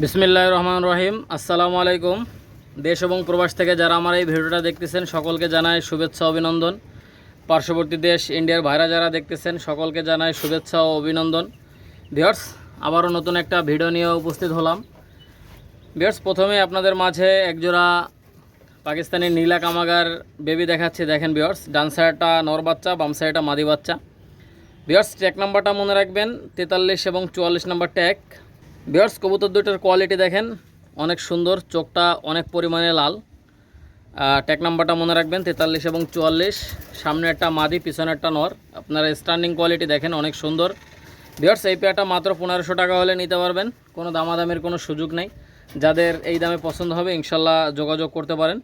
বিসমিল্লাহ রহমান রহিম। আসসালামু আলাইকুম। দেশ এবং প্রবাস থেকে যারা আমার এই ভিডিওটা দেখতেছেন, সকলকে জানাই শুভেচ্ছা অভিনন্দন। পার্শ্ববর্তী দেশ ইন্ডিয়ার ভাইরা যারা দেখতেছেন, সকলকে জানাই শুভেচ্ছা ও অভিনন্দন। ভিওর্স আবারও নতুন একটা ভিডিও নিয়ে উপস্থিত হলাম। ভিওর্স প্রথমে আপনাদের মাঝে একজোড়া পাকিস্তানি নীলা কামাগার বেবি দেখাচ্ছি। দেখেন ভিওর্স ডান সাইডটা নর বাচ্চা, বাম সাইডটা মাদি বাচ্চা। বিয়ার্স ট্যাগ নাম্বারটা মনে রাখবেন, তেতাল্লিশ এবং চুয়াল্লিশ নাম্বার ট্যাগ বিয়ার্স কবুতর দুইটার কোয়ালিটি দেখেন। অনেক সুন্দর, চোখটা অনেক পরিমাণে লাল। ট্যাক নাম্বারটা মনে রাখবেন, তেতাল্লিশ এবং চুয়াল্লিশ। সামনে একটা মাদি, পিছনে একটা নর। আপনারা স্ট্যান্ডিং কোয়ালিটি দেখেন, অনেক সুন্দর। বিয়ার্স এই পেয়ারটা মাত্র পনেরোশো টাকা হলে নিতে পারবেন। কোনো দামাদামের কোনো সুযোগ নেই। যাদের এই দামে পছন্দ হবে, ইনশাল্লাহ যোগাযোগ করতে পারেন।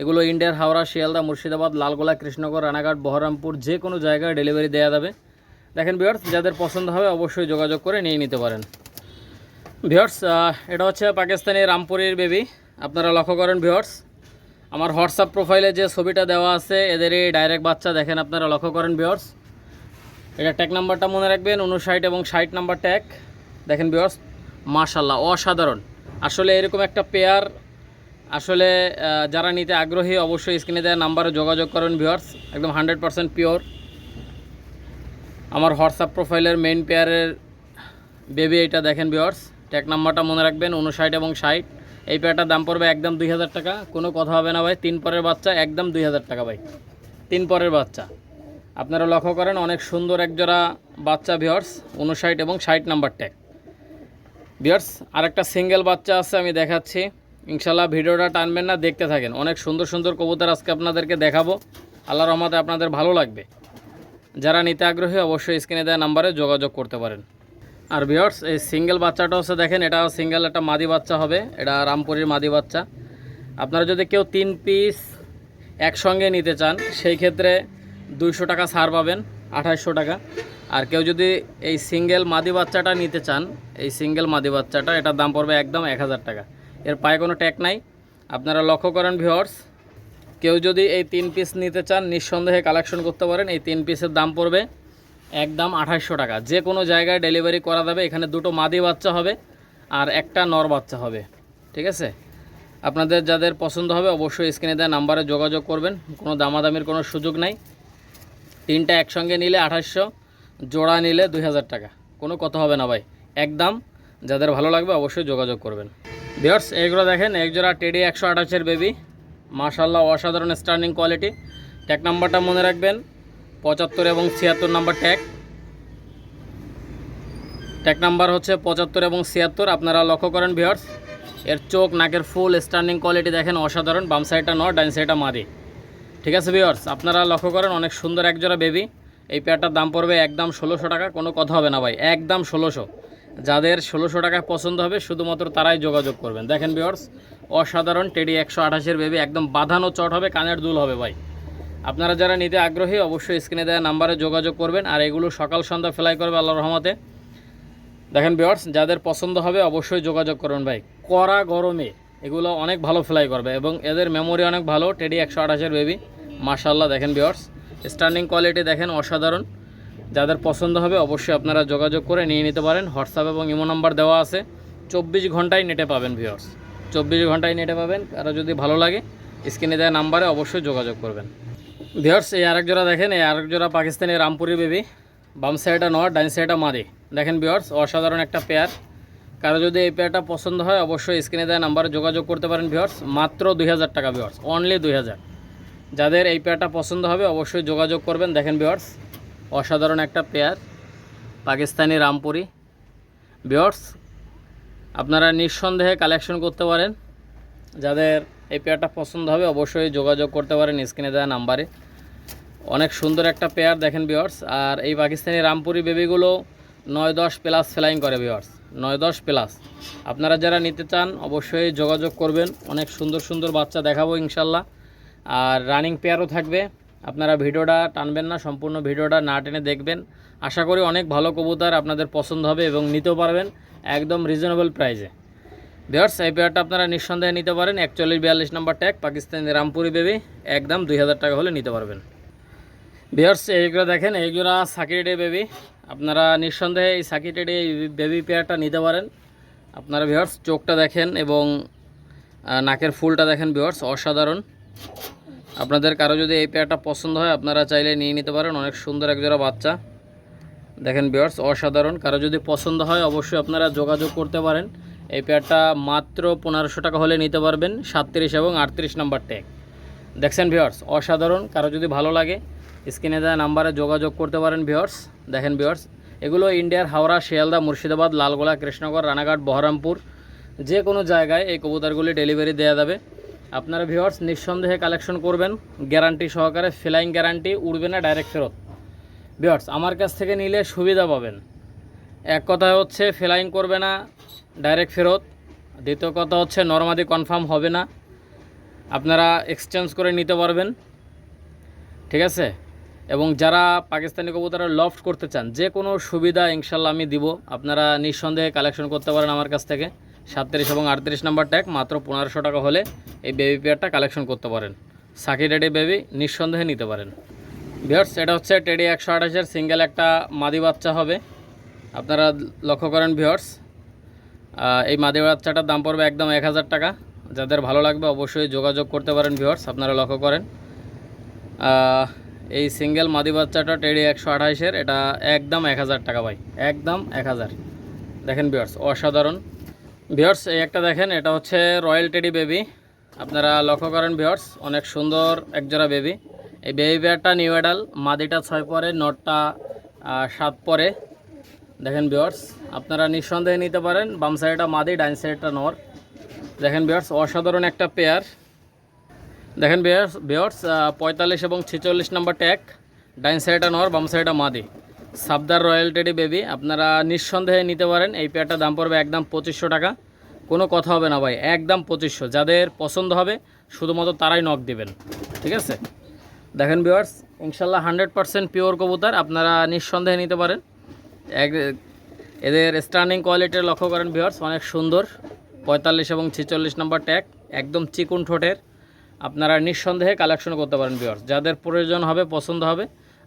এগুলো ইন্ডিয়ার হাওড়া, শিয়ালদা, মুর্শিদাবাদ, লালগোলা, কৃষ্ণনগর, রানাঘাট, বহরমপুর, যে কোনো জায়গায় ডেলিভারি দেওয়া যাবে। দেখেন ভিওর্স যাদের পছন্দ হবে, অবশ্যই যোগাযোগ করে নিয়ে নিতে পারেন। ভিওর্স এটা হচ্ছে পাকিস্তানি রামপুরির বেবি আপনারা লক্ষ্য করেন ভিওর্স আমার হোয়াটসঅ্যাপ প্রোফাইলে যে ছবিটা দেওয়া আছে, এদেরই ডাইরেক্ট বাচ্চা দেখেন আপনারা, লক্ষ্য করেন ভিওর্স এটা ট্যাগ নাম্বারটা মনে রাখবেন, উনষাট এবং ষাট নাম্বার ট্যাগ দেখেন ভিওর্স মাশাল্লাহ অসাধারণ। আসলে এরকম একটা পেয়ার আসলে যারা নিতে আগ্রহী, অবশ্যই স্ক্রিনে দেওয়া নাম্বারে যোগাযোগ করেন ভিওর্স একদম হান্ড্রেড পারসেন্ট পিওর আমার হোয়াটসঅ্যাপ প্রোফাইলের মেন পেয়ারের বেবি এটা দেখেন ভিওর্স ট্যাগ নাম্বারটা মনে রাখবেন উনষাট এবং ষাট। এই পেয়ারটার দাম পড়বে একদম দুই হাজার টাকা। কোনো কথা হবে না ভাই, তিন পরের বাচ্চা একদম দুই হাজার টাকা ভাই। তিন পরের বাচ্চা। আপনারা লক্ষ্য করেন, অনেক সুন্দর একজোড়া বাচ্চা ভিওর্স উনষাট এবং ষাট নাম্বার ট্যাগ ভিওর্স আরেকটা সিঙ্গেল বাচ্চা আছে, আমি দেখাচ্ছি। ইনশাল্লাহ ভিডিওটা টানবেন না, দেখতে থাকেন। অনেক সুন্দর সুন্দর কবুতর আজকে আপনাদেরকে দেখাবো। আল্লাহ রহমতে আপনাদের ভালো লাগবে। যারা নিতে আগ্রহী, অবশ্যই স্ক্রিনে দেওয়া নাম্বারে যোগাযোগ করতে পারেন। আর ভিওর্স এই সিঙ্গেল বাচ্চাটা হচ্ছে দেখেন এটা সিঙ্গেল একটা মাদি বাচ্চা হবে, এটা রামপুরের মাদি বাচ্চা। আপনারা যদি কেউ তিন পিস একসঙ্গে নিতে চান, সেই ক্ষেত্রে দুইশো টাকা ছাড় পাবেন আঠাশশো টাকা। আর কেউ যদি এই সিঙ্গেল মাদি বাচ্চাটা নিতে চান, এই সিঙ্গেল মাদি বাচ্চাটা, এটার দাম পড়বে একদম এক হাজার টাকা। এর পায়ে কোনো ট্যাক নাই। আপনারা লক্ষ্য করেন ভিওর্স কেউ যদি এই তিন পিস নিতে চান, নিঃসন্দেহে কালেকশন করতে পারেন, এই তিন পিসের দাম পড়বে একদম আঠাশশো টাকা। যে কোনো জায়গায় ডেলিভারি করা যাবে, এখানে দুটো মাদি বাচ্চা হবে আর একটা নর বাচ্চা হবে। ঠিক আছে? আপনাদের যাদের পছন্দ হবে, অবশ্যই স্ক্রিনে দেওয়া নাম্বারে যোগাযোগ করবেন। কোনো দামাদামির কোনো সুযোগ নাই। তিনটা একসঙ্গে নিলে আঠাশশো জোড়া নিলে দুই হাজার টাকা। কোনো কথা হবে না ভাই। একদম যাদের ভালো লাগবে অবশ্যই যোগাযোগ করবেন। বিয়ার্স এইগুলো দেখেন এক জোড়া টেডি একশো আঠাশের বেবি। মাশাল্লাহ অসাধারণ স্টার্নিং কোয়ালিটি। ট্যাগ নাম্বারটা মনে রাখবেন পঁচাত্তর এবং ছিয়াত্তর নাম্বার ট্যাগ ট্যাগ নাম্বার হচ্ছে পঁচাত্তর এবং ছিয়াত্তর, আপনারা লক্ষ্য করেন ভিওর্স এর চোখ, নাকের ফুল স্টার্নিং কোয়ালিটি দেখেন অসাধারণ, বাম সাইডটা নয় ডাইন সাইডটা মাদি। ঠিক আছে ভিওর্স আপনারা লক্ষ্য করেন অনেক সুন্দর একজোড়া বেবি এই পেয়ারটার দাম পড়বে একদম ষোলোশো টাকা, কোনো কথা হবে না ভাই, একদম ষোলোশো। যাদের ষোলোশো টাকায় পছন্দ হবে, শুধুমাত্র তারাই যোগাযোগ করবেন। দেখেন ভিওর্স অসাধারণ টেডি একশো আঠাশের বেবি একদম বাঁধানো চট হবে, কানের দুল হবে ভাই। আপনারা যারা নিতে আগ্রহী, অবশ্যই স্ক্রিনে দেওয়া নাম্বারে যোগাযোগ করবেন। আর এগুলো সকাল সন্ধ্যা ফ্লাই করবে আল্লাহ রহমতে। দেখেন বিয়ার্স যাদের পছন্দ হবে, অবশ্যই যোগাযোগ করুন ভাই। কড়া গরমে এগুলো অনেক ভালো ফ্লাই করবে এবং এদের মেমোরি অনেক ভালো। টেডি একশো আঠাশের বেবি মাশাল্লাহ দেখেন বিয়ার্স স্ট্যান্ডিং কোয়ালিটি দেখেন অসাধারণ। যাদের পছন্দ হবে, অবশ্যই আপনারা যোগাযোগ করে নিয়ে নিতে পারেন। হোয়াটসঅ্যাপ এবং ইমো নাম্বার দেওয়া আছে। চব্বিশ ঘন্টায় নেটে পাবেন ভিওর্স চব্বিশ ঘন্টায় নেটে পাবেন। কারও যদি ভালো লাগে, স্ক্রিনে দেওয়া নাম্বারে অবশ্যই যোগাযোগ করবেন। ভিওর্স এই আরেক জোড়া দেখেন, এই আরেক জোড়া পাকিস্তানি রামপুরি বেবি বাম সাইডটা নয় ডাইন সাইডটা মাদি। দেখেন ভিওর্স অসাধারণ একটা পেয়ার কারও যদি এই পেয়ারটা পছন্দ হয়, অবশ্যই স্ক্রিনে দেওয়া নাম্বারে যোগাযোগ করতে পারেন ভিওর্স মাত্র দুই হাজার টাকা ভিওর্স অনলি দুই হাজার। যাদের এই পেয়ারটা পছন্দ হবে, অবশ্যই যোগাযোগ করবেন। দেখেন ভিওর্স অসাধারণ একটা পেয়ার পাকিস্তানি রামপুরি। ভিওর্স আপনারা নিঃসন্দেহে কালেকশন করতে পারেন। যাদের এই পেয়ারটা পছন্দ হবে, অবশ্যই যোগাযোগ করতে পারেন স্ক্রিনে দেওয়া নাম্বারে। অনেক সুন্দর একটা পেয়ার দেখেন বিয়ার্স আর এই পাকিস্তানি রামপুরি বেবিগুলো নয় দশ প্লাস ফ্লাইং করে বিয়ার্স নয় দশ প্লাস আপনারা যারা নিতে চান, অবশ্যই যোগাযোগ করবেন। অনেক সুন্দর সুন্দর বাচ্চা দেখাবো ইনশাল্লাহ। আর রানিং পেয়ারও থাকবে। আপনারা ভিডিওটা টানবেন না, সম্পূর্ণ ভিডিওটা না টেনে দেখবেন। আশা করি অনেক ভালো কবুতর আপনাদের পছন্দ হবে এবং নিতেও পারবেন একদম রিজনেবল প্রাইসে ভিওর্স এই পেয়ারটা আপনারা নিঃসন্দেহে নিতে পারেন। একচল্লিশ বিয়াল্লিশ number tag Pakistani Rampuri baby একদম দুই হাজার টাকা হলে নিতে পারবেন। ভিওর্স এইগুলো দেখেন, এইগুলো সাকিরেডে বেবি আপনারা নিঃসন্দেহে এই সাকিরেডে বেবি পেয়ারটা নিতে পারেন। আপনারা ভিওর্স চোখটা দেখেন এবং নাকের ফুলটা দেখেন ভিওর্স অসাধারণ। আপনাদের কারও যদি এই পেয়ারটা পছন্দ হয়, আপনারা চাইলে নিয়ে নিতে পারেন। অনেক সুন্দর একজোড়া বাচ্চা। দেখেন ভিওর্স অসাধারণ। কারও যদি পছন্দ হয়, অবশ্যই আপনারা যোগাযোগ করতে পারেন। এই পেয়ারটা মাত্র পনেরোশো টাকা হলে নিতে পারবেন সাতত্রিশ এবং আটত্রিশ নাম্বার ট্যাগ দেখছেন ভিওর্স অসাধারণ, কারও যদি ভালো লাগে স্ক্রিনে দেওয়া নাম্বারে যোগাযোগ করতে পারেন ভিওর্স দেখেন ভিওর্স এগুলো ইন্ডিয়ার হাওড়া, শিয়ালদা, মুর্শিদাবাদ, লালগোলা কৃষ্ণনগর রানাঘাট, বহরমপুর, যে কোনো জায়গায় এই কবুতরগুলি ডেলিভারি দেওয়া যাবে। আপনারা ভিওর্স নিঃসন্দেহে কালেকশন করবেন গ্যারান্টি সহকারে ফ্লাইং গ্যারান্টি উড়বে না ডাইরেক্ট ফেরত। ভিওর্স আমার কাছ থেকে নিলে সুবিধা পাবেন। এক কথায় হচ্ছে ফ্লাইং করবে না ডাইরেক্ট ফেরত। দ্বিতীয় কথা হচ্ছে নর্মাদি কনফার্ম হবে না। আপনারা এক্সচেঞ্জ করে নিতে পারবেন। ঠিক আছে? এবং যারা পাকিস্তানি কবুতরের লফট করতে চান, যে কোনো সুবিধা ইনশাল্লাহ আমি দিব। আপনারা নিঃসন্দেহে কালেকশন করতে পারেন আমার কাছ থেকে। সাতত্রিশ এবং আটত্রিশ নাম্বার ট্যাগ মাত্র পনেরোশো টাকা হলে এই বেবি পেয়ারটা কালেকশন করতে পারেন। সাকি টেডি বেবি নিঃসন্দেহে নিতে পারেন। ভিওর্স এটা হচ্ছে টেডি একশো আঠাশের সিঙ্গেল একটা মাদি বাচ্চা হবে। আপনারা লক্ষ্য করেন ভিওর্স এই মাদি বাচ্চাটার দাম পড়বে একদম এক হাজার টাকা। যাদের ভালো লাগবে অবশ্যই যোগাযোগ করতে পারেন ভিওর্স আপনারা লক্ষ্য করেন। এই সিঙ্গেল মাদি বাচ্চাটা টেডি একশো আঠাইশের, এটা একদম এক হাজার টাকা ভাই, একদম এক হাজার। দেখেন বিয়ার্স অসাধারণ। বিয়ার্স এই একটা দেখেন, এটা হচ্ছে রয়্যাল টেডি বেবি আপনারা লক্ষ্য করেন বিয়ার্স অনেক সুন্দর একজোড়া বেবি এই বেবি বিয়ারটা নিউ অ্যাডাল মাদিটা ছয় পরে, নটটা সাত পরে। দেখেন বিয়ার্স আপনারা নিঃসন্দেহে নিতে পারেন, বাম সাইডটা মাদি ডাইন সাইডটা নর। দেখেন বিয়ার্স অসাধারণ একটা পেয়ার দেখেন বিয়ার্স বিয়ার্স পঁয়তাল্লিশ এবং ছেচল্লিশ নাম্বার ট্যাগ ডাইন সাইডটা নর, বাম সাইডটা মাদি। সাবদার রয়্যাল টেডি বেবি, আপনারা নিঃসন্দেহে নিতে পারেন, এই পেয়ারটার দাম পড়বে একদম পঁচিশশো টাকা। কোনো কথা হবে না ভাই, একদম পঁচিশশো। যাদের পছন্দ হবে, শুধুমাত্র তারাই নক দিবেন। ঠিক আছে? দেখেন বিয়ার্স ইনশাল্লাহ হান্ড্রেড পারসেন্ট পিওর কবুতর, আপনারা নিঃসন্দেহে নিতে পারেন। এক, এদের স্টার্নিং কোয়ালিটির লক্ষ্য করেন ভিওর্স অনেক সুন্দর। পঁয়তাল্লিশ এবং ছেচল্লিশ নম্বর ট্যাগ একদম চিকুন ঠোঁটের। আপনারা নিঃসন্দেহে কালেকশন করতে পারেন ভিওর্স যাদের প্রয়োজন হবে, পছন্দ হবে,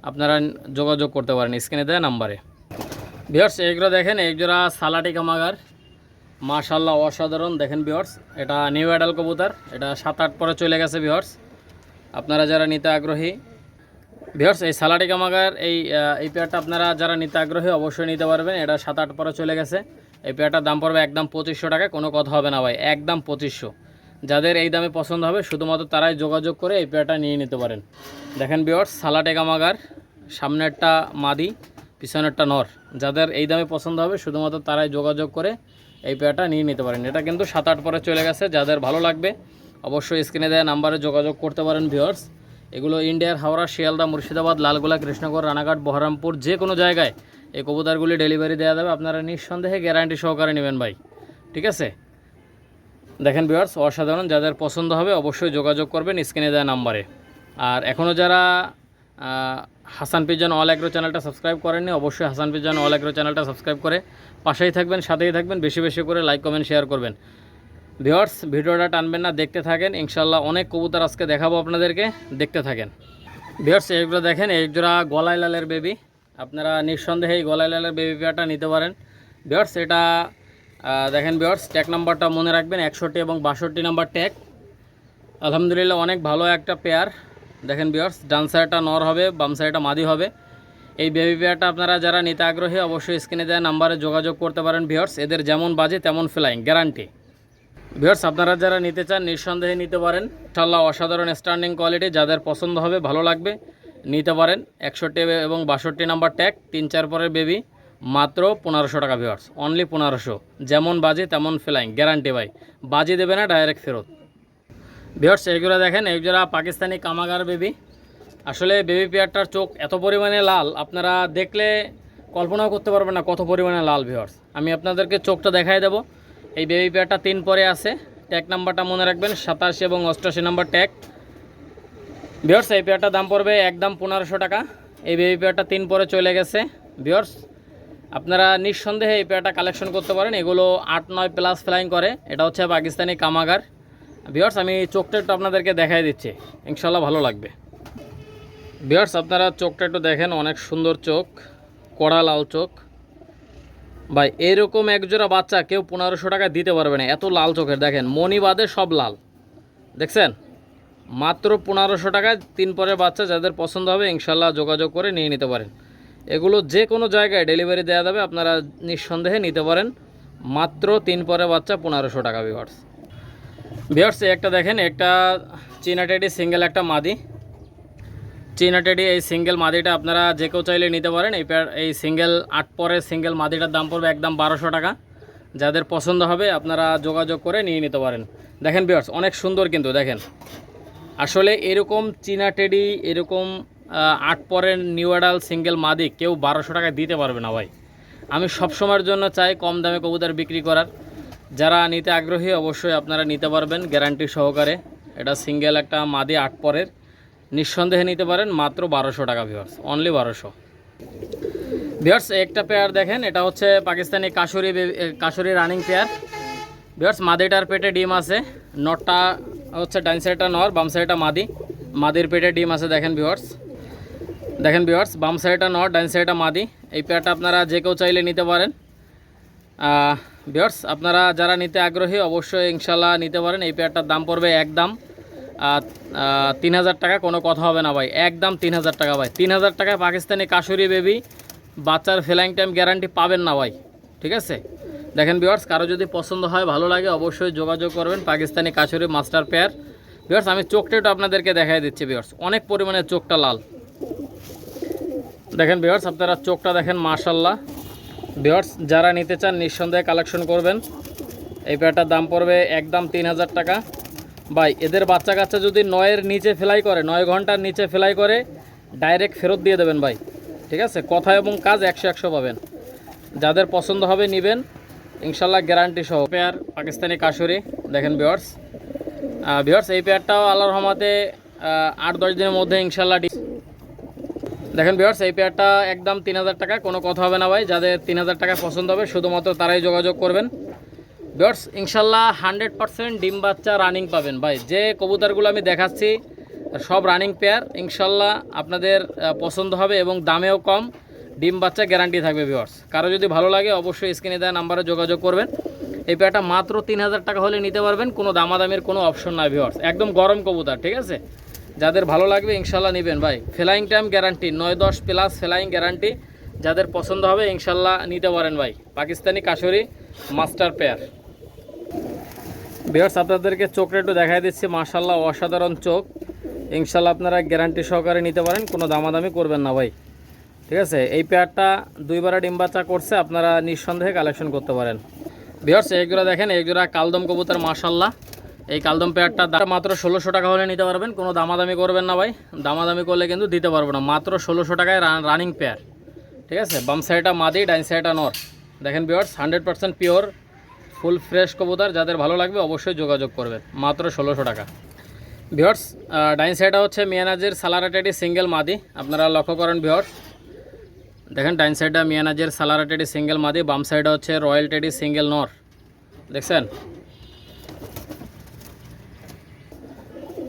আপনারা যোগাযোগ করতে পারেন স্ক্রিনে দেওয়া নাম্বারে ভিওর্স এগুলো দেখেন এইজোড়া সালাটি কামাগার। মাশাল্লাহ অসাধারণ। দেখেন ভিওর্স এটা নিউ অ্যাডাল কবুতর। এটা সাত আট পরে চলে গেছে ভিওর্স আপনারা যারা নিতে আগ্রহী ভিওর্স এই সালাডি কামাগার, এই এই পেয়ারটা আপনারা যারা নিতে আগ্রহী অবশ্যই নিতে পারবেন। এটা সাত আট পরে চলে গেছে। এই পেয়ারটার দাম পড়বে একদম পঁচিশশো টাকা, কোনো কথা হবে না ভাই, একদম পঁচিশশো। যাদের এই দামে পছন্দ হবে, শুধুমাত্র তারাই যোগাযোগ করে এই পেয়ারটা নিয়ে নিতে পারেন। দেখেন ভিওর্স সালাডে কামাগার, সামনেরটা মাদি, পিছনেরটা নর। যাদের এই দামে পছন্দ হবে, শুধুমাত্র তারাই যোগাযোগ করে এই পেয়ারটা নিয়ে নিতে পারেন। এটা কিন্তু সাত আট পরে চলে গেছে, যাদের ভালো লাগবে, অবশ্যই স্ক্রিনে দেওয়া নাম্বারে যোগাযোগ করতে পারেন ভিওর্স এগুলো ইন্ডিয়ার হাওড়া, শিয়ালদা, মুর্শিদাবাদ, লালগোলা কৃষ্ণগর রানাঘাট, বহরমপুর, যে কোনো জায়গায় এই কবুতরগুলি ডেলিভারি দেওয়া যাবে। আপনারা নিঃসন্দেহে গ্যারান্টি সহকারে নেবেন ভাই। ঠিক আছে? দেখেন ভিউয়ার্স অসাধারণ। যাদের পছন্দ হবে অবশ্যই যোগাযোগ করবেন স্ক্রিনে দেওয়া নাম্বারে। আর এখনও যারা হাসান পিজন অল অ্যাগ্রো চ্যানেলটা সাবস্ক্রাইব করেননি, অবশ্যই হাসান পিজন অল অ্যাগ্রো চ্যানেলটা সাবস্ক্রাইব করে পাশেই থাকবেন, সাথেই থাকবেন। বেশি বেশি করে লাইক, কমেন্ট, শেয়ার করবেন। ভিওয়ার্স ভিডিওটা টানবেন না, দেখতে থাকেন। ইনশাল্লাহ অনেক কবুতর আজকে দেখাবো আপনাদেরকে, দেখতে থাকেন। ভিওয়ার্স এইগুলো দেখেন, এই জোড়া গলায় লালের বেবি আপনারা নিঃসন্দেহে এই গলায় লালের বেবি পেয়ারটা নিতে পারেন। ভিওয়ার্স এটা দেখেন ভিওয়ার্স ট্যাগ নাম্বারটা মনে রাখবেন, একষট্টি এবং বাষট্টি নাম্বার ট্যাগ আলহামদুলিল্লাহ, অনেক ভালো একটা পেয়ার দেখেন ভিওয়ার্স ডান সাইডটা নর হবে, বাম সাইডটা মাদি হবে। এই বেবি পেয়ারটা আপনারা যারা নিতে আগ্রহী, অবশ্যই স্ক্রিনে দেওয়া নাম্বারে যোগাযোগ করতে পারেন ভিওর্স এদের যেমন বাজে, তেমন ফ্লাইং গ্যারান্টি ভিউয়ার্স, আপনারা যারা নিতে চান, নিঃসন্দেহে নিতে পারেন। ইনশাল্লাহ অসাধারণ স্ট্যান্ডিং কোয়ালিটি যাদের পছন্দ হবে, ভালো লাগবে, নিতে পারেন। একষট্টি এবং বাষট্টি নাম্বার ট্যাগ তিন চার পরের বেবি মাত্র পনেরোশো টাকা ভিউয়ার্স। অনলি পনেরোশো। যেমন বাজে, তেমন ফ্লাইং গ্যারান্টি ভাই। বাজি দেবে না ডাইরেক্ট ফেরত। ভিউয়ার্স এইগুলো দেখেন এইগুলো পাকিস্তানি কামাগার বেবি আসলে বেবি পেয়ারটার চোখ এত পরিমাণে লাল, আপনারা দেখলে কল্পনাও করতে পারবেন না কত পরিমাণে লাল, ভিউয়ার্স। আমি আপনাদেরকে চোখটা দেখাই দেবো। এই বেবি পেয়ারটা তিন পরে আছে। ট্যাগ নাম্বারটা মনে রাখবেন, সাতাশি এবং অষ্টআশি নাম্বার ট্যাগ ভিওর্স এই পেয়ারটার দাম পড়বে একদম পনেরোশো টাকা। এই বেবি পেয়ারটা তিন পরে চলে গেছে। ভিওর্স আপনারা নিঃসন্দেহে এই পেয়ারটা কালেকশন করতে পারেন। এগুলো আট, নয় প্লাস ফ্লাইং করে। এটা হচ্ছে পাকিস্তানি কামাগার। ভিওর্স আমি চোখটা একটু আপনাদেরকে দেখাই দিচ্ছি। ইনশাল্লাহ ভালো লাগবে। ভিওর্স আপনারা চোখটা একটু দেখেন, অনেক সুন্দর চোখ, কড়া লাল চোখ। ভাই, এরকম একজোড়া বাচ্চা কেউ পনেরোশো টাকা দিতে পারবে না। এত লাল চোখের, দেখেন মনি বাদে সব লাল। দেখছেন? মাত্র পনেরোশো টাকায় তিন পরের বাচ্চা যাদের পছন্দ হবে, ইনশাল্লাহ যোগাযোগ করে নিয়ে নিতে পারেন। এগুলো যে কোনো জায়গায় ডেলিভারি দেওয়া যাবে, আপনারা নিঃসন্দেহে নিতে পারেন। মাত্র তিন পরের বাচ্চা পনেরোশো টাকা ভিওয়ার্স ভিওয়ার্স একটা দেখেন, একটা চীনা টেডি সিঙ্গেল একটা মাদি। চীনা টেডি, এই সিঙ্গেল মাদিটা আপনারা যে কেউ চাইলে নিতে পারেন। এই প্যার এই সিঙ্গেল আট পরের সিঙ্গেল মাদিটার দাম পড়বে একদম বারোশো টাকা। যাদের পছন্দ হবে, আপনারা যোগাযোগ করে নিয়ে নিতে পারেন। দেখেন বিয়ার্স অনেক সুন্দর কিন্তু, দেখেন। আসলে এরকম চীনা টেডি, এরকম আট পরের নিউ অ্যাডাল সিঙ্গেল মাদি কেউ বারোশো টাকায় দিতে পারবে না ভাই। আমি সব সময়ের জন্য চাই কম দামে কবুতর বিক্রি করার। যারা নিতে আগ্রহী, অবশ্যই আপনারা নিতে পারবেন গ্যারান্টি সহকারে। এটা সিঙ্গেল একটা মাদি আট পরের। নিঃসন্দেহে নিতে পারেন মাত্র বারোশো টাকা ভিওয়ার্স অনলি বারোশো। ভিওয়ার্স একটা পেয়ার দেখেন। এটা হচ্ছে Pakistani Kasuri Kasuri running pair viewers মাদিটার পেটে ডিম আছে। নটটা হচ্ছে ডাইন সাইডটা নর, বাম সাইডটা মাদি। মাদির পেটে ডিম আছে, দেখেন ভিওয়ার্স দেখেন ভিওয়ার্স বাম সাইডটা নর ডাইন সাইডটা মাদি। এই পেয়ারটা আপনারা যে কেউ চাইলে নিতে পারেন। ভিওয়ার্স আপনারা যারা নিতে আগ্রহী, অবশ্যই ইনশাল্লাহ নিতে পারেন। এই পেয়ারটার দাম পড়বে একদম তিন হাজার টাকা কোনো কথা হবে না ভাই। একদম তিন হাজার টাকা ভাই। তিন হাজার টাকায় পাকিস্তানি কাশুরি বেবি, বাচ্চার ফ্লাইং টাইম গ্যারান্টি পাবেন না ভাই। ঠিক আছে? দেখেন ভিওয়ার্স কারও যদি পছন্দ হয়, ভালো লাগে, অবশ্যই যোগাযোগ করবেন Pakistani Kasuri master pair. Viewers আমি চোখটা একটু আপনাদেরকে দেখাই দিচ্ছি ভিওয়ার্স অনেক পরিমাণে চোখটা লাল। দেখেন ভিওয়ার্স আপনারা চোখটা দেখেন মাশাল্লাহ ভিওয়ার্স যারা নিতে চান, নিঃসন্দেহে কালেকশন করবেন। এই পেয়ারটার দাম পড়বে একদম তিন হাজার টাকা। ভাই, এদের বাচ্চা কাচ্চা যদি নয়ের নিচে ফেলাই করে, নয় ঘণ্টার নিচে ফেলাই করে ডাইরেক্ট ফেরত দিয়ে দেবেন ভাই। ঠিক আছে? কথা এবং কাজ একশো একশো পাবেন। যাদের পছন্দ হবে নেবেন। ইনশাল্লাহ গ্যারান্টি সহ। পেয়ার পাকিস্তানি কাশুরি, দেখেন বিয়ার্স বিয়ার্স এই পেয়ারটাও আল্লাহর রহমাতে আট দশ দিনের মধ্যে ইনশাল্লাহ দেখেন বিয়ার্স এই পেয়ারটা একদম তিন হাজার টাকা, কোনো কথা হবে না ভাই। যাদের তিন হাজার টাকা পছন্দ হবে, শুধুমাত্র তারাই যোগাযোগ করবেন। বিয়ার্স ইনশাল্লাহ হান্ড্রেড পার্সেন্ট ডিম বাচ্চা রানিং পাবেন। ভাই, যে কবুতরগুলো আমি দেখাচ্ছি, সব রানিং পেয়ার ইনশাল্লাহ আপনাদের পছন্দ হবে এবং দামেও কম। ডিম বাচ্চা গ্যারান্টি থাকবে ভিওয়ার্স কারও যদি ভালো লাগে, অবশ্যই স্ক্রিনে দেওয়া নাম্বারে যোগাযোগ করবেন। এই পেয়ারটা মাত্র তিন হাজার টাকা হলে নিতে পারবেন, কোনো দামাদামের কোনো অপশন নাই ভিওয়ার্স একদম গরম কবুতর, ঠিক আছে? যাদের ভালো লাগবে, ইনশাল্লাহ নেবেন, ভাই। ফ্লাইং টাইম গ্যারান্টি নয় দশ প্লাস ফ্লাইং গ্যারান্টি যাদের পছন্দ হবে, ইনশাল্লাহ নিতে পারেন, ভাই। Pakistani Kasuri master pair viewers আপনাদেরকে চোখটা একটু দেখাই দিচ্ছি। মার্শাল্লাহ অসাধারণ চোখ। ইনশাল্লাহ আপনারা গ্যারান্টি সহকারে নিতে পারেন, কোনো দামাদামি করবেন না ভাই। ঠিক আছে? এই পেয়ারটা দুইবার ডিম বাচ্চা করছে, আপনারা নিঃসন্দেহে কালেকশন করতে পারেন। বিয়ার্স এইগুলো দেখেন এইগুলো কালদম কবুতর মার্শাল্লাহ এই কালদম পেয়ারটা দাম মাত্র ষোলোশো টাকা হলে নিতে পারবেন, কোনো দামাদামি করবেন না ভাই। দামাদামি করলে কিন্তু দিতে পারব না, মাত্র ষোলোশো টাকায় রানিং পেয়ার ঠিক আছে? বাম সাইডটা মাদি ডাইন সাইডটা নর। দেখেন viewers hundred percent pure full fresh কবুতর, যাদের ভালো লাগবে অবশ্যই যোগাযোগ করবেন। মাত্র ষোলোশো টাকা। ভিওর্স ডাইন সাইডটা হচ্ছে মিয়ানাজের সালারাটেডি সিঙ্গেল মাদি। আপনারা লক্ষ্য করেন ভিওর্স দেখেন ডাইন সাইডটা মিয়ানাজের সালারাটেডি সিঙ্গেল মাদি, বাম সাইডে হচ্ছে রয়্যাল টেডি সিঙ্গেল নর। দেখছেন?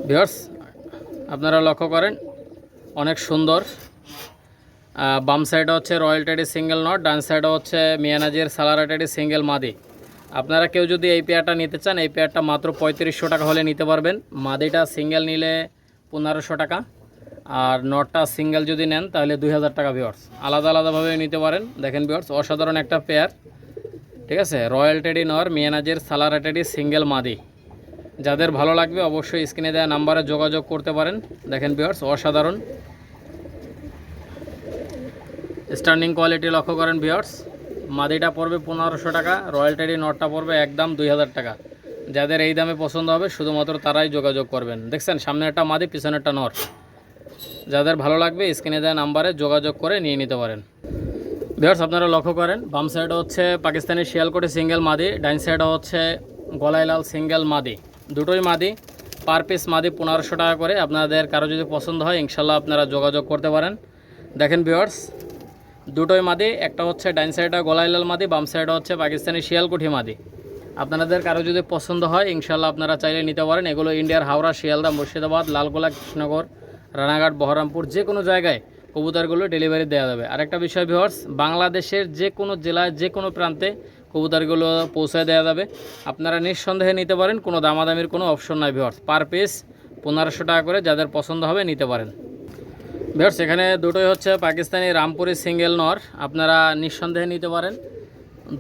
ভিওর্স আপনারা লক্ষ্য করেন, অনেক সুন্দর। বাম সাইডে হচ্ছে রয়্যাল টেডি সিঙ্গেল নট ডান সাইডে হচ্ছে মিয়ানাজের সালারা টেডি সিঙ্গেল মাদি। আপনারা কেউ যদি এই পেয়ারটা নিতে চান, এই পেয়ারটা মাত্র পঁয়ত্রিশশো টাকা হলে নিতে পারবেন। মাদিটা সিঙ্গেল নিলে পনেরোশো টাকা, আর নটটা সিঙ্গেল যদি নেন, তাহলে দুই হাজার টাকা ভিওর্স আলাদা আলাদাভাবে নিতে পারেন। দেখেন ভিওর্স অসাধারণ একটা পেয়ার ঠিক আছে? রয়্যাল টেডি নর মিয়ানাজের সালারা টেডি সিঙ্গেল মাদি। যাদের ভালো লাগবে, অবশ্যই স্ক্রিনে দেওয়া নাম্বারে যোগাযোগ করতে পারেন। দেখেন ভিওর্স অসাধারণ। স্টার্নিং কোয়ালিটি লক্ষ্য করেন ভিওর্স মাদিটা পড়বে পনেরোশো টাকা, রয়্যাল টেডি নটটা পড়বে একদম দুই হাজার টাকা। যাদের এই দামে পছন্দ হবে, শুধুমাত্র তারাই যোগাযোগ করবেন। দেখছেন, সামনে একটা মাদি, পিছনে একটা নর যাদের ভালো লাগবে, স্ক্রিনে দেওয়া নাম্বারে যোগাযোগ করে নিয়ে নিতে পারেন। ভিওর্স আপনারা লক্ষ্য করেন, বাম সাইডে হচ্ছে পাকিস্তানি শিয়ালকোটি সিঙ্গেল মাদি ডাইন সাইডে হচ্ছে গলাইলাল সিঙ্গেল মাদি। দুটোই মাদি পার পিস মাদি পনেরোশো টাকা করে। আপনাদের কারও যদি পছন্দ হয়, ইনশাল্লাহ আপনারা যোগাযোগ করতে পারেন। দেখেন ভিওর্স দুটোই মাদি, একটা হচ্ছে ডাইন সাইডে গলাইলাল মাদি, বাম সাইডে হচ্ছে পাকিস্তানি শিয়ালকুঠি মাদি। আপনাদের কারও যদি পছন্দ হয় ইনশাল্লাহ আপনারা চাইলে নিতে পারেন। এগুলো ইন্ডিয়ার হাওড়া, শিয়ালদা, মুর্শিদাবাদ, লালগোলা, কৃষ্ণনগর, রানাঘাট, বহরমপুর, যে কোনো জায়গায় কবুতরগুলো ডেলিভারি দেওয়া যাবে। আরেকটা বিষয় ভিওর্স বাংলাদেশের যে কোনো জেলায়, যে কোনো প্রান্তে কবুতরগুলো পৌঁছায় দেওয়া যাবে। আপনারা নিঃসন্দেহে নিতে পারেন, কোনো দামাদামির কোনো অপশন নাই ভিওর্স পার পিস পনেরোশো টাকা করে যাদের পছন্দ হবে নিতে পারেন। ভিওর্স এখানে দুটোই হচ্ছে পাকিস্তানি রামপুরি সিঙ্গেল নর। আপনারা নিঃসন্দেহে নিতে পারেন।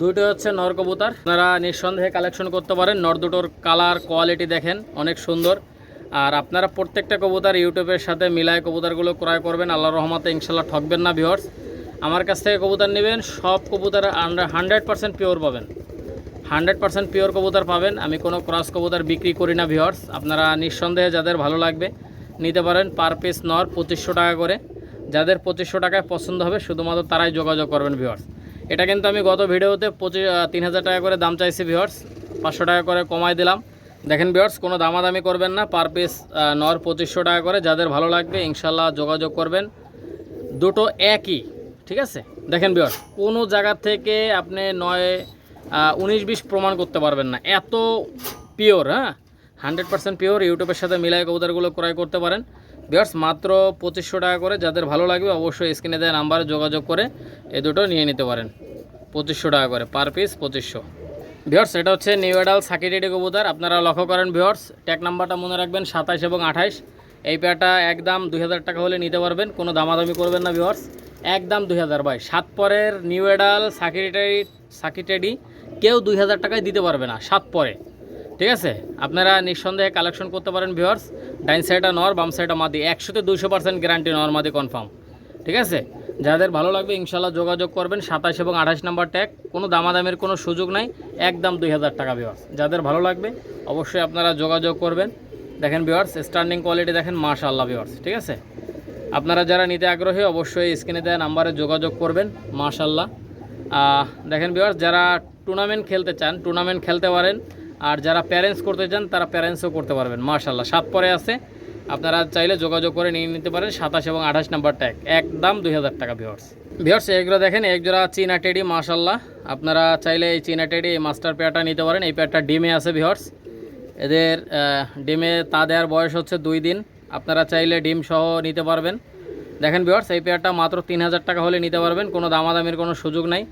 দুটোই হচ্ছে নর কবুতর। আপনারা নিঃসন্দেহে কালেকশন করতে পারেন। নর দুটোর কালার কোয়ালিটি দেখেন, অনেক সুন্দর। আর আপনারা প্রত্যেকটা কবুতর ইউটিউবের সাথে মিলায় কবুতরগুলো ক্রয় করবেন। আল্লাহ রহমতে ইনশাল্লাহ ঠকবেন না ভিওর্স আমার কাছ থেকে কবুতর নেবেন, সব কবুতর হান্ড্রেড পার্সেন্ট পিওর পাবেন। হান্ড্রেড পার্সেন্ট পিওর কবুতর পাবেন। আমি কোনো ক্রস কবুতর বিক্রি করি না ভিওর্স আপনারা নিঃসন্দেহে যাদের ভালো লাগবে নিতে পারেন পার পিস নর পঁচিশশো টাকা করে। যাদের পঁচিশশো টাকায় পছন্দ হবে, শুধুমাত্র তারাই যোগাযোগ করবেন ভিওর্স এটা কিন্তু আমি গত ভিডিওতে পঁচিশ তিন হাজার টাকা করে দাম চাইছি ভিওর্স পাঁচশো টাকা করে কমাই দিলাম। দেখেন ভিওর্স কোনো দামাদামি করবেন না। পার পিস নর পঁচিশশো টাকা করে, যাদের ভালো লাগবে ইনশাল্লাহ যোগাযোগ করবেন। দুটো একই, ঠিক আছে? দেখেন বিয়ার কোনো জায়গা থেকে আপনি নয় উনিশ বিশ প্রমাণ করতে পারবেন না। এত পিওর হ্যাঁ? হান্ড্রেড পার্সেন্ট পিওর ইউটিউবের সাথে মিলাই কবুতরগুলো ক্রয় করতে পারেন। বিয়ার্স মাত্র পঁচিশশো টাকা করে যাদের ভালো লাগবে অবশ্যই স্ক্রিনে দেওয়া নাম্বারে যোগাযোগ করে এ দুটো নিয়ে নিতে পারেন। পঁচিশশো টাকা করে পার পিস পঁচিশশো। ভিওর্স এটা হচ্ছে নিউ এডাল সাকিটেডি কবুতর। আপনারা লক্ষ্য করেন ভিওর্স ট্যাগ নাম্বারটা মনে রাখবেন সাতাশ এবং আঠাশ। এই পেয়ারটা একদম দুই হাজার টাকা হলে নিতে পারবেন, কোনো দামাদামি করবেন না ভিওর্স একদম দুই হাজার, ভাই। সাত পরের নিউ এডাল সাকিটেডি সাকিটেডি কেউ দুই হাজার টাকায় দিতে পারবে না, সাত পরে। ঠিক আছে? আপনারা নিঃসন্দেহে কালেকশন করতে পারেন ভিওর্স ডাইন সাইডটা নর, বাম সাইডটা মাদি। একশোতে দুশো পার্সেন্ট গ্যারান্টি নর মাদি কনফার্ম ঠিক আছে? যাদের ভালো লাগবে ইনশাল্লাহ যোগাযোগ করবেন। সাতাশ এবং আঠাশ নাম্বার ট্যাগ কোনো দামাদামের কোনো সুযোগ নাই। একদম দুই হাজার টাকা বিওয়ার্স যাদের ভালো লাগবে, অবশ্যই আপনারা যোগাযোগ করবেন। দেখেন বিওয়ার্স স্ট্যান্ডিং কোয়ালিটি দেখেন, মাশাআল্লাহ বিওয়ার্স ঠিক আছে? আপনারা যারা নিতে আগ্রহী, অবশ্যই স্ক্রিনে দেওয়া নাম্বারে যোগাযোগ করবেন মাশাল্লাহ দেখেন বিওয়ার্স যারা টুর্নামেন্ট খেলতে চান টুর্নামেন্ট খেলতে পারেন আর যারা প্যারেন্টস করতে চান, তারা প্যারেন্টসও করতে পারবেন। মাশাল্লাহ সাত পরে আছে। আপনারা চাইলে যোগাযোগ করে নিয়ে নিতে পারেন, সাতাশ এবং আঠাশ নাম্বার ট্যাগ একদম দুই হাজার টাকা ভিওর্স ভিওর্স এগুলো দেখেন, এক জোড়া চীনা টেডি মার্শাল্লাহ আপনারা চাইলে এই চীনা টেডি এই মাস্টার পেয়ারটা নিতে পারেন। এই পেয়ারটা ডিমে আছে ভিওর্স এদের ডিমে তা দেওয়ার বয়স হচ্ছে দুই দিন। আপনারা চাইলে ডিম সহ নিতে পারবেন। দেখেন ভিওর্স এই পেয়ারটা মাত্র তিন হাজার টাকা হলে নিতে পারবেন। কোনো দামাদামির কোনো সুযোগ নাই।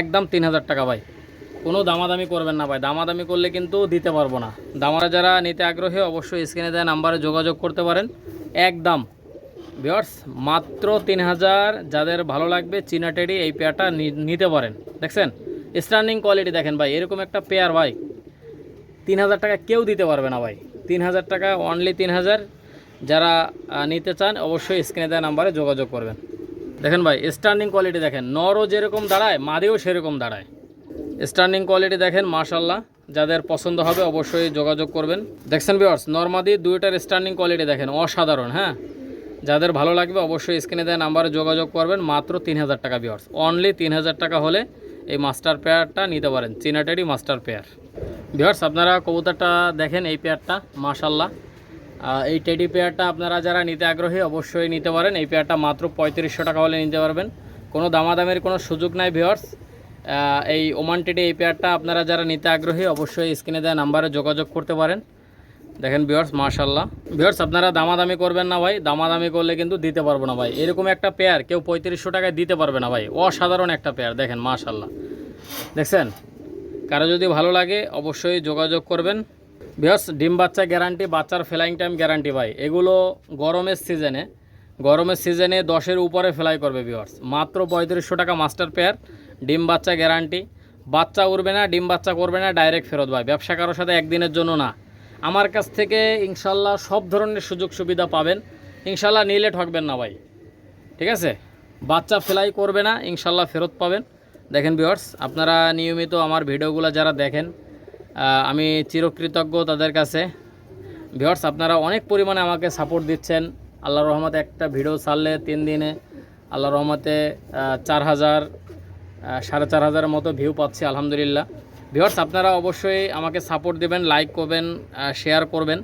একদম তিন হাজার টাকা, ভাই। কোনো দামাদামি করবেন না ভাই। দামাদামি করলে কিন্তু দিতে পারব না। দামারা যারা নিতে আগ্রহী, অবশ্যই স্ক্রিনে দেওয়া নাম্বারে যোগাযোগ করতে পারেন। একদম। ভিওর্স মাত্র তিন হাজার যাদের ভালো লাগবে, চীনা টেডি এই পেয়ারটা নিতে পারেন। দেখছেন? স্ট্যান্ডিং কোয়ালিটি দেখেন ভাই, এরকম একটা পেয়ার ভাই। তিন হাজার টাকা কেউ দিতে পারবে না ভাই। তিন হাজার টাকা অনলি তিন হাজার। যারা নিতে চান, অবশ্যই স্ক্রিনে দেওয়া নাম্বারে যোগাযোগ করবেন। দেখেন ভাই স্ট্যান্ডিং কোয়ালিটি দেখেন। নরও যেরকম দাঁড়ায়, মাদেও সেরকম দাঁড়ায়। স্ট্যান্ডিং কোয়ালিটি দেখেন মাশাল্লাহ যাদের পছন্দ হবে অবশ্যই যোগাযোগ করবেন। দেখছেন বিয়ার্স নর্মাদি দুইটার স্ট্যান্ডিং কোয়ালিটি দেখেন, অসাধারণ হ্যাঁ? যাদের ভালো লাগবে অবশ্যই স্ক্রিনে দেওয়া নাম্বারে যোগাযোগ করবেন, মাত্র তিন হাজার টাকা বিয়ার্স অনলি তিন হাজার টাকা হলে এই মাস্টার পেয়ারটা নিতে পারেন চিনাটেডি মাস্টার পেয়ার বিয়ার্স আপনারা কবুতরটা দেখেন, এই পেয়ারটা মাশাল্লাহ এই টেডি পেয়ারটা আপনারা যারা নিতে আগ্রহী, অবশ্যই নিতে পারেন। এই পেয়ারটা মাত্র পঁয়ত্রিশশো টাকা হলে নিতে পারবেন। কোনো দামাদামের কোনো সুযোগ নাই ভিওর্স এই ওমান টেডি এই পেয়ারটা আপনারা যারা নিতে আগ্রহী, অবশ্যই স্ক্রিনে দেওয়া নাম্বারে যোগাযোগ করতে পারেন। দেখেন বিয়ার্স মাশাল্লাহ বিয়ার্স আপনারা দামাদামি করবেন না ভাই, দামাদামি করলে কিন্তু দিতে পারব না ভাই। এরকম একটা পেয়ার কেউ পঁয়ত্রিশশো টাকায় দিতে পারবে না ভাই। অসাধারণ একটা পেয়ার দেখেন মাশাল্লাহ দেখছেন? কারও যদি ভালো লাগে, অবশ্যই যোগাযোগ করবেন। বিয়ার্স ডিম বাচ্চা গ্যারান্টি বাচ্চার ফ্লাইং টাইম গ্যারান্টি ভাই। এগুলো গরমের সিজনে গরমের সিজনে দশের উপরে ফ্লাই করবে বিয়ার্স মাত্র পঁয়ত্রিশশো টাকা মাস্টার পেয়ার ডিম বাচ্চা গ্যারান্টি। বাচ্চা উড়বে না, ডিম বাচ্চা করবে না, ডাইরেক্ট ফেরত ভাই। ব্যবসা কারোর সাথে একদিনের জন্য না। আমার কাছ থেকে ইনশাল্লাহ সব ধরনের সুযোগ সুবিধা পাবেন। ইনশাল্লাহ নিলে ঠকবেন না ভাই। ঠিক আছে? বাচ্চা ফ্লাই করবে না, ইনশাল্লাহ ফেরত পাবেন। দেখেন ভিউয়ার্স আপনারা নিয়মিত আমার ভিডিওগুলো যারা দেখেন আমি চিরকৃতজ্ঞ তাদের কাছে। ভিউয়ার্স আপনারা অনেক পরিমাণে আমাকে সাপোর্ট দিচ্ছেন। আল্লাহ রহমতে একটা ভিডিও ছাড়লে তিন দিনে আল্লাহ রহমতে চার হাজার সাড়ে চার হাজারের মতো ভিউ পাচ্ছি, আলহামদুলিল্লাহ। ভিউয়ার্স আপনারা অবশ্যই আমাকে সাপোর্ট দেবেন লাইক করবেন শেয়ার করবেন।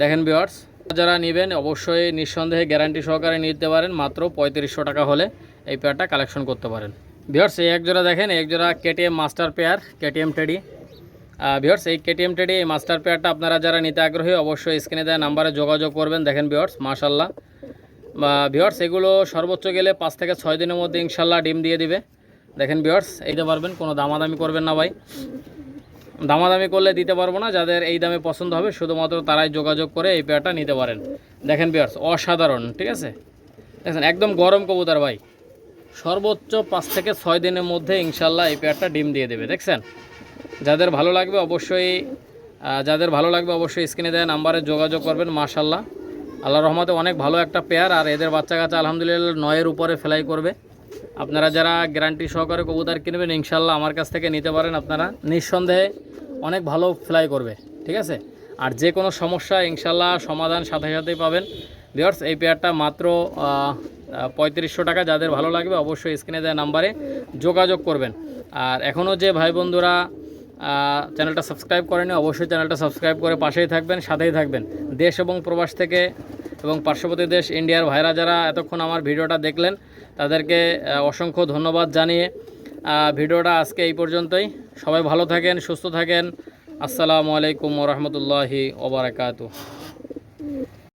দেখেন ভিউয়ার্স যারা নেবেন, অবশ্যই নিঃসন্দেহে গ্যারান্টি সহকারে নিতে পারেন, মাত্র পঁয়ত্রিশশো টাকা হলে এই পেয়ারটা কালেকশন করতে পারেন। ভিউয়ার্স এই এক জোড়া দেখেন এক জোড়া KTM master pair KTM teddy viewers এই কেটিএম টেডি এই মাস্টার পেয়ারটা আপনারা যারা নিতে আগ্রহী, অবশ্যই স্ক্রিনে দেওয়া নাম্বারে যোগাযোগ করবেন। দেখেন ভিউয়ার্স মাশাল্লাহ ভিওর্স এগুলো সর্বোচ্চ গেলে পাঁচ থেকে ছয় দিনের মধ্যে ইনশাল্লাহ ডিম দিয়ে দিবে। দেখেন ভিওর্স এইতে পারবেন, কোনো দামাদামি করবেন না ভাই। দামাদামি করলে দিতে পারব না, যাদের এই দামে পছন্দ হবে, শুধুমাত্র তারাই যোগাযোগ করে এই পেয়ারটা নিতে পারেন। দেখেন বিয়ার্স অসাধারণ, ঠিক আছে? দেখেন, একদম গরম কবুতর ভাই। সর্বোচ্চ পাঁচ থেকে ছয় দিনের মধ্যে ইনশাল্লাহ এই পেয়ারটা ডিম দিয়ে দেবে, দেখছেন? যাদের ভালো লাগবে অবশ্যই যাদের ভালো লাগবে অবশ্যই স্ক্রিনে দেওয়া নাম্বারে যোগাযোগ করবেন, মাশাল্লাহ। আল্লাহ রহমতে অনেক ভালো একটা পেয়ার আর এদের বাচ্চা কাচ্চা আলহামদুলিল্লাহ নয়ের উপরে ফেলাই করবে। আপনারা যারা গ্যারান্টি সহকারে কবুতর কিনবেন ইনশাল্লাহ আমার কাছ থেকে নিতে পারেন আপনারা। নিঃসন্দেহে অনেক ভালো ফ্লাই করবে, ঠিক আছে? আর যে কোনো সমস্যা ইনশাল্লাহ সমাধান সাথে সাথেই পাবেন। ভিওর্স এই পেয়ারটা মাত্র পঁয়ত্রিশশো টাকা। যাদের ভালো লাগবে, অবশ্যই স্ক্রিনে দেওয়া নাম্বারে যোগাযোগ করবেন। আর এখনও যে ভাই বন্ধুরা চ্যানেলটা সাবস্ক্রাইব করেনি, অবশ্যই চ্যানেলটা সাবস্ক্রাইব করে পাশেই থাকবেন, সাথেই থাকবেন। দেশ এবং প্রবাস থেকে এবং পার্শ্ববর্তী দেশ ইন্ডিয়ার ভাইরা যারা এতক্ষণ আমার ভিডিওটা দেখলেন, তাদেরকে অসংখ্য ধন্যবাদ জানিয়ে ভিডিওটা আজকে এই পর্যন্তই। সবাই ভালো থাকেন, সুস্থ থাকেন। আসসালামু আলাইকুম রহমতুল্লাহি ওবরাকাতু